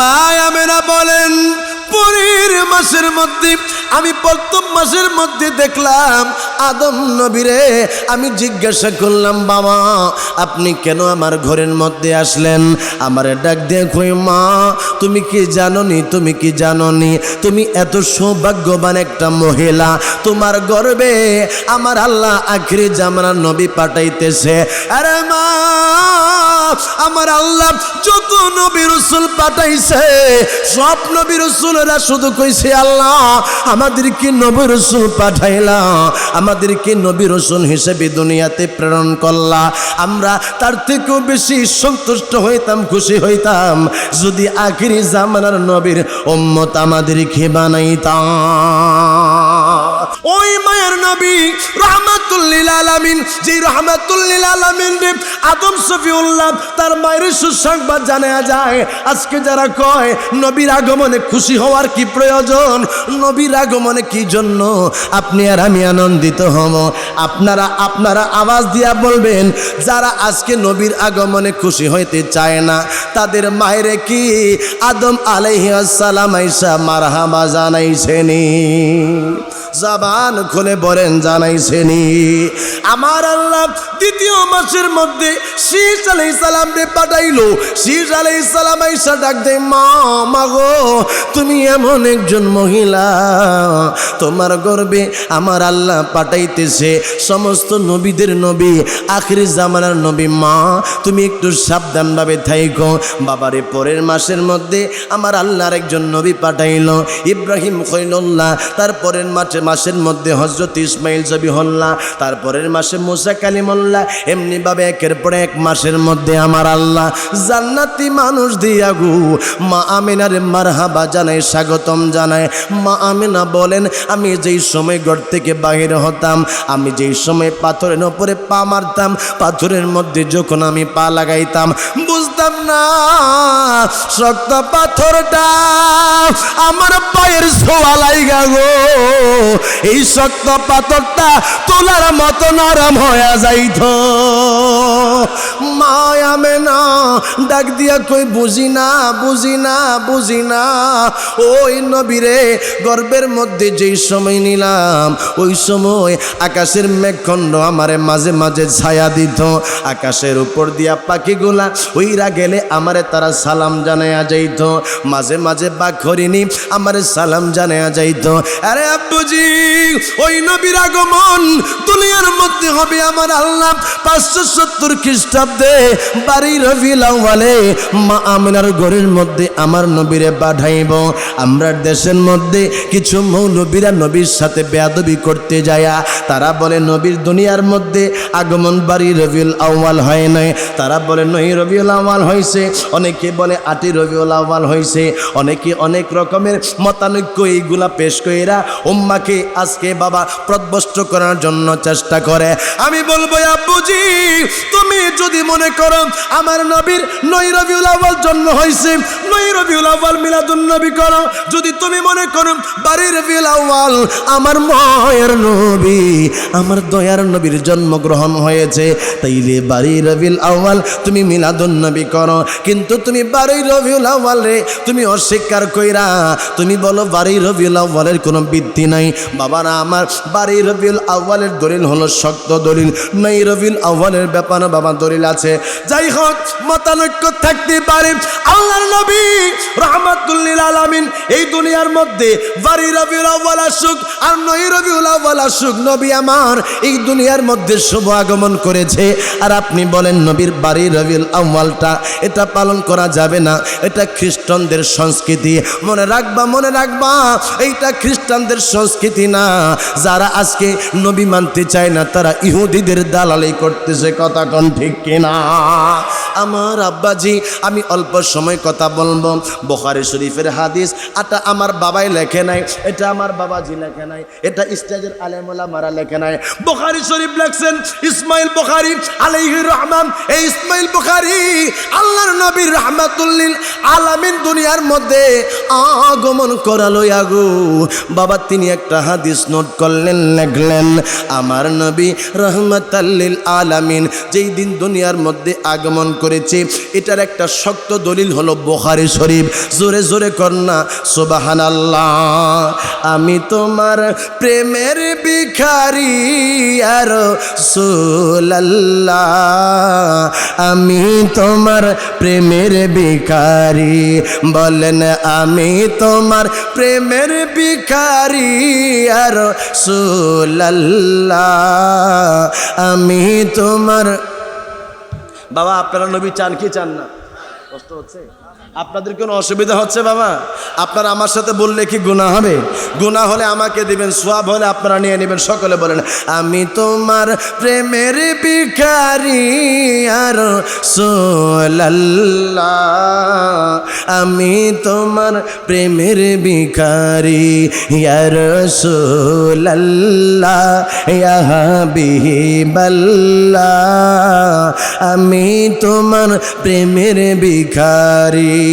মায়ামেরা বলেন, পরের মাসের মধ্যে, আমি প্রথম মাসের মধ্যে দেখলাম আদম নবীরে, আমি জিজ্ঞাসা করলাম, বাবা, আপনি কেন আমার ঘরের মধ্যে আসলেন? আমার ডাক কই মা, তুমি কি জাননি, তুমি কি জাননি? তুমি এত সৌভাগ্যবান একটা মহিলা, তোমার গর্বে আমার আল্লাহ আখরি জামানা নবী পাঠাইতেছে। আরে মা আমার আল্লাহ যত নবী রসুল পাঠাইছে, সব নবী রসুলরা শুধু কইছে, আল্লাহ, আমাদেরকে নবী রসুল পাঠাইলা, আমাদেরকে নবী রসুল হিসেবে দুনিয়াতে প্রেরণ করলা। আমরা তার থেকেও বেশি সন্তুষ্ট হইতাম, খুশি হইতাম। যদি আখিরি জামানার নবীর উম্মত আমাদেরকে বানাইতাম। ওই মায়ের নবী রহমাতুল্লিল আলামিন যে রহমাতুল্লিল আলামিন রে, আদম সফিউল্লাহ তার মায়ের সুসংবাদ জানা যায়। আজকে যারা কয়, নবীর আগমনে খুশি হওয়ার কি প্রয়োজন? নবীর আগমনে কি জন্য? আপনি আর আমি আনন্দিত হব। আপনারা আপনারা আওয়াজ দিয়া বলবেন, যারা আজকে নবীর আগমনে খুশি হইতে চায় না, তাদের মায়ের কি আদম আলাইহাসালাম আইসা মারহামা জানাইছেনি? জাবান খুলে বলেন, জানাইছেনি। আমার আল্লাহ দ্বিতীয় মাসের মধ্যে শীষ আলাই সালাম রে পাঠাইলো। শীষ আলাই সালাম আইসা ডাক দে মা মাগো তুমি এমন একজন মহিলা। তোমার গর্বে আমার আল্লাহ পাঠাইতেছে সমস্ত নবীদের নবী, আখরি জামানার নবী। মা, তুমি একটু সাবধানভাবে থাইকো। বাবারে, পরের মাসের মধ্যে আমার আল্লাহর একজন নবী পাঠাইল। ইব্রাহিম খৈনুল্লাহ তারপরের মাসে মাসের মধ্যে হজরত ইসমাইল জবিহল্লা তারপরের মাসে মুসা কালিমুল্লাহ এমনিভাবে একের পরে এক মাসের মধ্যে আমার আল্লাহ জান্নাতি মানুষ দিয়া গু। মা আমিনারে মারহাবা জানাই স্বাগতম জানায়। মা আমিনা বলেন, আমি যেই সময় ঘর থেকে বাহির হতাম, আমি যেই সময় পাথরের ওপরে পা মারতাম, পাথরের মধ্যে যখন আমি পা লাগাইতাম, বুঝতাম না শক্ত পাথরটা আমার পায়ের ছোয়া লাইগা গো। এই শক্ত পাথরটা তোলার মতো নরম হয়ে যাইত। মায়ামে না ডাক দিয়া কই, বুঝি না বুঝি না বুঝি না। ওই নবীরে গর্বের মধ্যে যেই সময় নিলাম, ওই সময় আকাশের মেঘখণ্ড আমারে মাঝে মাঝে ছায়া দিত। আকাশের উপর দিয়া পাখিগুলা ওইরা গেলে আমারে তারা সালাম জানায়া যাইত। মাঝে মাঝে বাঘ হরিণী আমারে সালাম জানায়া যাইত। আরে আব্বুজি, ওই নবীর আগমন দুনিয়ার মধ্যে হবে আমার আল্লাহ। পাঁচশো সত্তর খ্রিস্টাব্দে বাড়ি রবিলাওয়ালে মা আমিনার ঘরের মধ্যে আমার নবীরে পাঠাইব। আমরা দেশের মধ্যে কিছু মৌলবীরা নবীর সাথে বেয়াদবি করতে যায়া, তারা বলে, নবীর দুনিয়ার মধ্যে আগমন বাড়ি রবিউল আউয়াল হয় নাই। তারা বলে নই রবিউল আউয়াল হয়েছে অনেকে বলে, আটি রবিউল আউয়াল হয়েছে অনেকে অনেক রকমের মতানৈক্য এইগুলা পেশ কইরা উম্মাকে আজকে বাবা প্রদবষ্ট করার জন্য চেষ্টা করে। আমি বলব, আব্বুজি, তুমি যদি মনে করো আমার নবীর নই রবিউল আউয়াল জন্ম হয়েছে নই রবিউল আউয়াল মিলাদুন নবী করো। যদি তুমি মনে করো বাড়ি রবিউল আউয়াল আমার মায়ের নবী, আমার দয়ার নবীর জন্মগ্রহণ হয়েছে, তাইলে বাড়ি রবিউল আউয়াল তুমি মিলাদুন নবী করো। কিন্তু তুমি বাড়ি রবিউল আউয়াল রে, তুমি অস্বীকার কইরা তুমি বলো বাড়ি রবিউল আউয়ালের কোনো বৃদ্ধি নাই। বাবারা, আমার বাড়ি রবিউল আউয়ালের দলিল হলো শক্ত দলিল। নাই রবিউল আউয়ালের ব্যাপারে বাবা দলিল আছে। যাই হোক, মতানৈক্য থাকতে পারে। আল্লাহর নবী রহমাতুল্লিল আলামিন এই দুনিয়ার মধ্যে বাড়ি রবিউল আউয়াল আসুক আর নই রবিউল আউয়াল আসুক নবী আমার এই দুনিয়ার মধ্যে শুভ আগমন করেছে। আর আপনি বলেন, নবীর বাড়ি রবিউল আউয়ালটা, এটা পালন করা যাবে না। এটা খ্রিস্টানদের সংস্কৃতি। মনে রাখবা মনে রাখবা, এইটা খ্রিস্টানদের সংস্কৃতি না। যারা আজকে নবী মানতে চায় না, তারা ইহুদিদের দালালি করতেছে, কথা কোন। ঠিক কিনা? আমার আব্বাজি, আমি অল্প সময় কথা বলব। বোখারি শরীফের হাদিস, আটা আমার বাবাই লেখে নাই, এটা আমার বাবাজি লেখে নাই, এটা স্টেজের আলেমুলা মারা লেখে নাই। বোখারি শরীফ লেখছেন, ইসমাইল বোখারি আলাইহির রহমান এই ইসমাইল বোখারি আল্লাহর নবীর রহমাতুল্লিল আলামিন দুনিয়ার মধ্যে আগমন করালো আগু বাবা, তিনি একটা হাদিস নোট করলেন, লেখলেন, আমার নবী রহমতাল্লিল আলামিন যেই দিন দিন দুনিয়ার মধ্যে আগমন করেছে। এটার একটা শক্ত দলিল হলো বোখারি শরীফ। জোরে জোরে কন্যা সোবাহান আমি তোমার প্রেমের ভিখারি আর আমি তোমার প্রেমের ভিখারি, বলেন আমি তোমার প্রেমের ভিখারি আর সোল্লাহ আমি তোমার বাবা আপনারা নবী চান কি চান না? কষ্ট হচ্ছে? আপনাদের কোনো অসুবিধা হচ্ছে বাবা? আপনারা আমার সাথে বললে কি গুণা হবে? গুণা হলে আমাকে দিবেন, সোয়াব হলে আপনারা নিয়ে নেবেন, সকলে বলেন, আমি তোমার প্রেমের ভিখারি আর আমি তোমার প্রেমের ভিখারি সোল্লাহ হাবিবাল্লাহ। আমি তোমার প্রেমের ভিখারি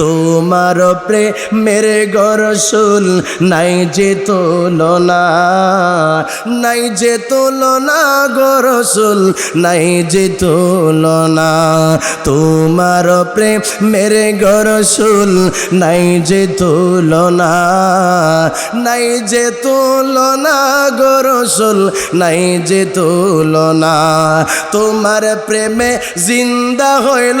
তোমার প্রেমের গরসুল নাই যে তুলনা, নাই যে তুলনা গরসুল, নাই যে তুলনা। তোমার প্রেমের গরসুল নাই যে তুলনা, নাই যে তুলনা গরসুল, নাই যে তুলনা। তোমার প্রেমে জিন্দা হইল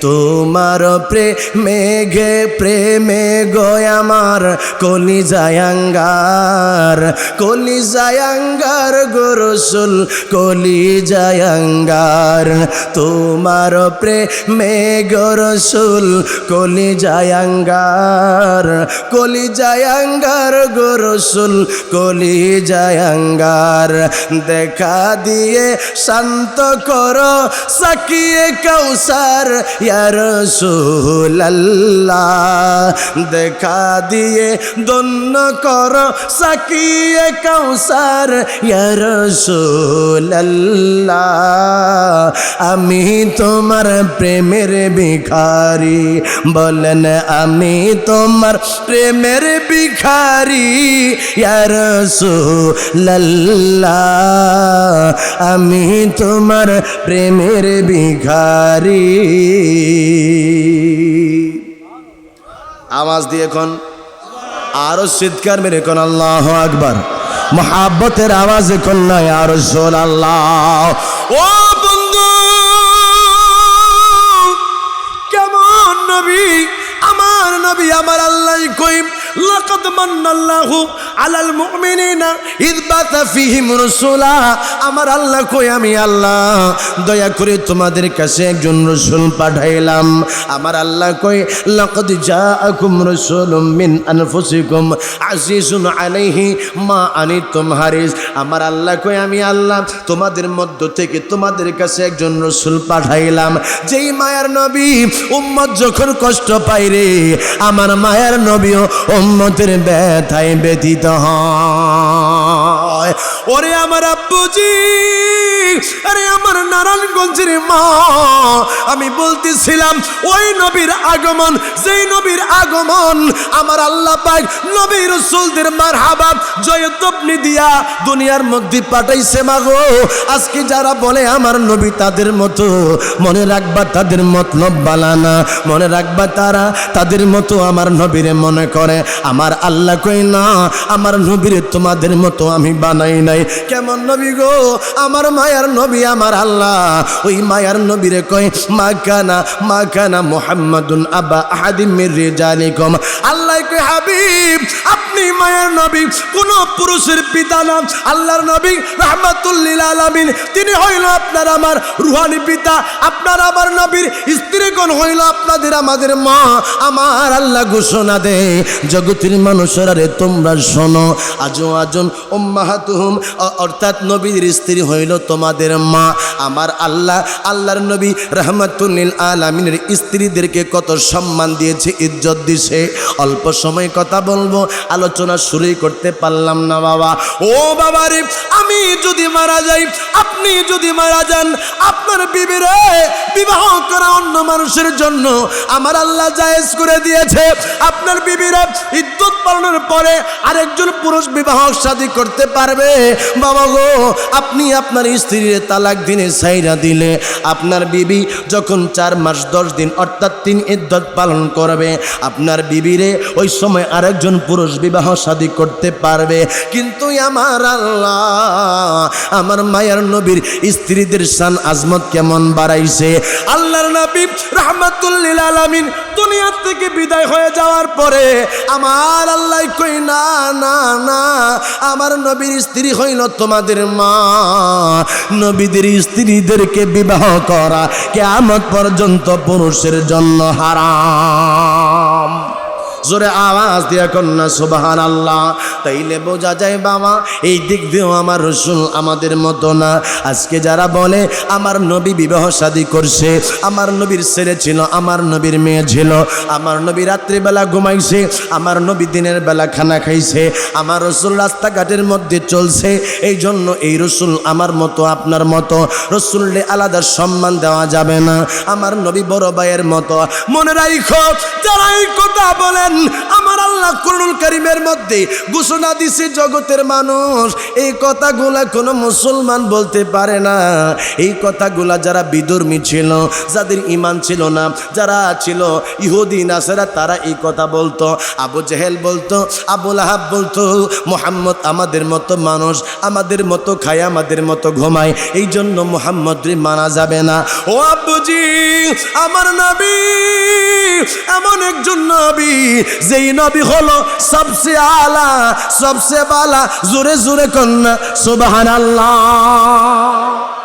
তোমার প্রেমে গে, প্রেমে গয় আমার কলি জায়াঙ্গার কলি জায়াঙ্গার গোরসুল কলি জায়াঙ্গার তোমার প্রেমে গোরসুল কলি জায়াঙ্গার কলি জায়াঙ্গার গোরসুল কলি জায়াঙ্গার দেখা দিয়ে শান্ত করো, সাকিয়ে কৌসার ইয়ার সুল্লাহ দেখা দিয়ে দন্য কর, সাকিয়ে কৌসার ইয়ার সুল্লাহ আমি তোমার প্রেমের ভিখারি। বলেন, আমি তোমার প্রেমের ভিখারি। ইয়ার সুল্লাহ আমি তোমার প্রেমের ভিখারি। আওয়াজ দিয়ে এখন আরও চিৎকার মেরে কোন আল্লাহ আকবার। মহাব্বতের আওয়াজে কন্যায় আরও সোল আল্লাহ ও বন্ধু, কেমন নবী? আমার নবী, আমার আল্লাহ কইম লাকাদ মান্নাল্লাহু আলাল মুমিনিনা ইদ বাতা ফিহিম রাসূলা। আমার আল্লাহ কই, আমি আল্লাহ। দয়া করে তোমাদের কাছে একজন রাসূল পাঠাইলাম। আমার আল্লাহ কই, লাকাদ জাআকুম রাসূলুম মিন আনফুসিকুম আজিজুন আলাইহি মা আনিতুম হারিস আমার আল্লাহ কই, আমি আল্লাহ। তোমাদের মধ্য থেকে তোমাদের কাছে একজন রসুল পাঠাইলাম। যেই মায়ার নবী উম্মত যখন কষ্ট পাই রে, আমার মায়ার নবীও উম্মতের ব্যথায় ব্যথিত। হয়। ওরে আমার আব্বুজি, আরে আমার নারায়ণগঞ্জের মা, আমি বলতেছিলাম, ওই নবীর আগমন, যেই নবীর আগমন, আমার আল্লাহ পাক নবী রসুলদের মার হাবাব জয়তবনি দিয়া দুনিয়ার মধ্যে পাঠাইছে মাগো। আজকে যারা বলে আমার নবী তাদের মতো, মনে রাখবা তাদের মতলব বালানা মনে রাখবা তারা তাদের মতো আমার নবীরে মনে করে। আমার আল্লাহ কই না আমার নবীরে তোমাদের মতো আমি বানাই নাই। কেমন নবী গো? আমার মায়ার নবী আমার আল্লাহ। ওই মায়ার নবীরে কয়, মা কানা মা কানা মোহাম্মদুন আবা আহাদিম মির রিজালিকুম। আল্লাহ কয়, হাবিব, আপনি মায়ের নবী, কোন পুরুষের পিতা না আল্লাহর নবী রাহমাতুল্লিল আলামিন। তিনি হইল আপনার আমার রুহানি পিতা, আপনার আমার নবীর স্ত্রীগণ হইল আপনাদের আমাদের মা। আমার আল্লাহ ঘোষণা জগতের রে তোমরা শোনো, আজও আজন অর্থাৎ নবীর স্ত্রী হইল তোমাদের মা। আমার আল্লাহ, আল্লাহর নবী রহমাতুল্লিল আলামিনের স্ত্রীদেরকে কত সম্মান দিয়েছে, ইজ্জত দিছে। অল্প সময় কথা বলব, আলোচনা শুরুই করতে পারলাম না বাবা। ও বাবা রে, আমি যদি মারা যাই, আপনি যদি মারা যান, আপনার বিবিরে বিবাহ করা অন্য মানুষের জন্য আমার আল্লাহ জায়েজ করে দিয়েছে। আপনার বিবিরা ইজ্জত পালনের পরে আরেকজন পুরুষ বিবাহ শাদী করতে পারবে। বাবা গো, আপনি আপনার স্ত্রীর তালাক দিনে সাইরা দিলে। আপনার বিবি যখন চার মাস দশ দিন অর্থাৎ তিন ইদ্যত পালন করবে, আপনার বিবিরে ওই সময় আরেকজন পুরুষ বিবাহ শাদী করতে পারবে। কিন্তু আমার আল্লাহ, আমার মায়ের নবীর স্ত্রীদের সান আজমত কেমন বাড়াইছে? আল্লাহর নবী রহমাতুল্লিল আলামিন দুনিয়ার থেকে বিদায় হয়ে যাওয়ার পরে আমার আল্লাহ কই, না না না, আমার নবীর স্ত্রী হইল তোমাদের মা। নবীদের স্ত্রীদেরকে বিবাহ করা কেমন পর্যন্ত পুরুষের জন্য হারাম। জোরে আওয়াজ দিয়া কন্যা সুবাহান আল্লাহ তাইলে বোঝা যায় বাবা, এই দিক দিয়েও আমার রসুল আমাদের মতো না। আজকে যারা বলে, আমার নবী বিবাহ শাদী করছে, আমার নবীর ছেলে ছিল, আমার নবীর মেয়ে ছিল, আমার নবী রাত্রিবেলা ঘুমাইছে, আমার নবী দিনের বেলা খানা খাইছে, আমার রসুল রাস্তাঘাটের মধ্যে চলছে এই জন্য এই রসুল আমার মতো, আপনার মতো। রসুললে আলাদা সম্মান দেওয়া যাবে না। আমার নবী বড় ভাইয়ের মতো। মনে রাখো যারা এই কথা বলেন আমার আল্লাহ করুল করিমের মধ্যে ঘোষণা দিছে, জগতের মানুষ, এই কথাগুলা কোনো মুসলমান বলতে পারে না। এই কথাগুলা যারা বিদর্মী ছিল, যাদের ইমান ছিল না, যারা ছিল ইহুদি, নাসেরা, তারা এই কথা বলতো। আবু জেহেল বলতো আবুল আহাব বলতো, মোহাম্মদ আমাদের মতো মানুষ, আমাদের মতো খায়, আমাদের মতো ঘুমায়, এই জন্য মোহাম্মদ মানা যাবে না। ও আব্বুজি, আমার নবী, এমন একজন নবী যেই নবী হলো সবসে আলা সবসে বালা জোরে জোরে কন্যা সুবাহ আল্লাহ